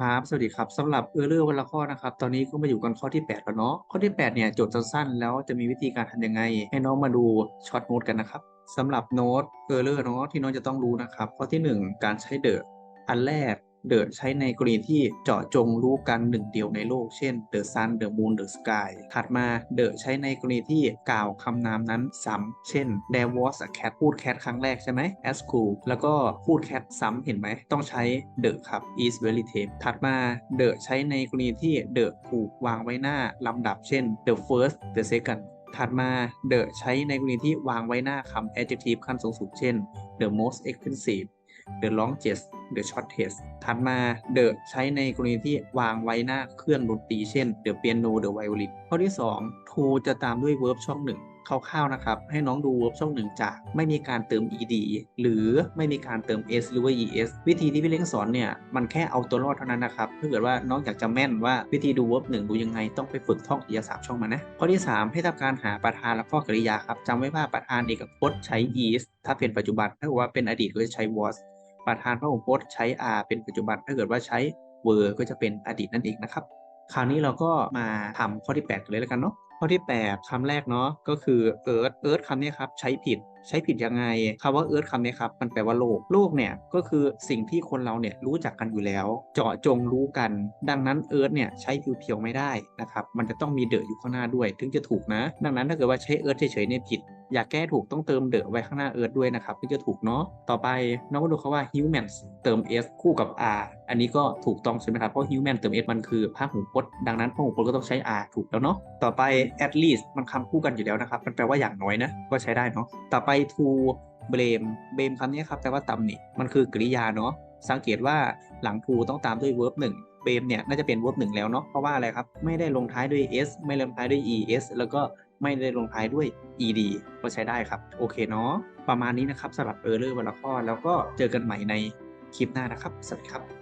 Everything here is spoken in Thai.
ครับ สวัสดีครับสำหรับเออเลอร์วันละข้อนะครับ ตอนนี้ก็มาอยู่กันข้อที่ 8 แล้วเนาะ ข้อที่ 8 เนี่ยโจทย์สั้นๆ แล้วจะมีวิธีการทำยังไง ให้น้องมาดูช็อตโน้ตกันนะครับสำหรับโน้ตเออเลอร์เนาะที่น้องจะต้องรู้นะครับ ข้อที่ 1 การใช้เดอะอันแรก เดอะใช้ในกรณีที่เจาะจงรู้กันหนึ่งเดียวในโลก เช่น the sun the moon the sky ถัดมาเดอะใช้ในกรณีที่กล่าวคำนามนั้นซ้ำเช่น there was a cat พูด cat ครั้งแรกใช่ไหม at school แล้วก็พูด cat ซ้ำเห็นไหม ต้องใช้ the ครับ is very tame ถัดมา the ใช้ในกรณีที่ the ถูกวางไว้หน้าลำดับเช่น the first the second ถัดมา the ใช้ในกรณีที่วางไว้หน้าคำ adjective ขั้นสูงสุดเช่น the most expensive the longest the shortest ถัดมา the ใช้ในกรณีที่วางไว้หน้าเครื่องดนตรีเช่น the piano the violin ข้อที่ 2 to จะตามด้วย verb ช่องหนึ่ง คร่าวๆนะครับ ให้น้องดู verb ช่องหนึ่งจากไม่มีการเติม ed หรือไม่มีการเติม s หรือว่า es วิธีที่พี่เล้งสอนเนี่ยมันแค่เอาตัวรอดเท่านั้นนะครับถ้าเกิดว่าน้องอยากจะแม่นว่าวิธีดู verb หนึ่งดูยังไงต้องไปฝึกท่องกริยาสามช่องมานะข้อที่ 3 ให้ทำการหาประธานและข้อกริยาครับจำไว้ว่าประธานเอกพจน์ใช้ is ถ้าเป็นปัจจุบันถ้าเกิดว่าเป็นอดีตก็จะใช้ was ประธานพระองค์พจน์ใช้ are เป็นปัจจุบันถ้าเกิดว่าใช้ were ก็จะเป็นอดีตนั่นเองนะครับคราวนี้เราก็มาทำข้อที่ 8 กันเลยแล้วกันเนาะ ข้อที่ 8คำแรกเนาะก็คือเอิร์ธเอิร์ธคำนี้ครับใช้ผิดใช้ผิดยังไงคำว่าเอิร์ธคำนี้ครับมันแปลว่าโลกโลกเนี่ยก็คือสิ่งที่คนเราเนี่ยรู้จักกันอยู่แล้ว เจาะจงรู้กัน ดังนั้นเอิร์ธเนี่ยใช้เพียวๆไม่ได้นะครับมันจะต้องมีเดอะอยู่ข้างหน้าด้วย ถึงจะถูกนะ ดังนั้นถ้าเกิดว่าใช้เอิร์ธเฉยๆเนี่ยผิด อยากแก้ถูกต้องเติมเดอะไว้ข้างหน้า earth ด้วยนะครับถึงจะถูกเนาะต่อไปน้องก็ดูคาว่า humans เติม s คู่กับ r อันนี้ก็ถูกต้องใช่ไหมครับเพราะ human เติม s มันคือพหูพจน์ดังนั้นพหูพจน์ก็ต้องใช้ r ถูกแล้วเนาะต่อไป at least มันคำคู่กันอยู่แล้วนะครับ มันแปลว่าอย่างน้อยนะก็ใช้ได้เนาะต่อไป to blame blame คำนี้ครับแปลว่าตำหนิมันคือกริยาเนาะสังเกตว่าหลัง to ต้องตามด้วย verb 1 blame เนี่ยน่าจะเป็น verb 1แล้วเนาะเพราะว่าอะไรครับ ไม่ได้ลงท้ายด้วย s ไม่ลงท้ายด้วย es แล้วก็ ไม่ได้ลงท้ายด้วย ed ก็ใช้ได้ครับ โอเคเนาะประมาณนี้นะครับสำหรับ Error วันละข้อแล้วก็เจอกันใหม่ในคลิปหน้านะครับ สวัสดีครับ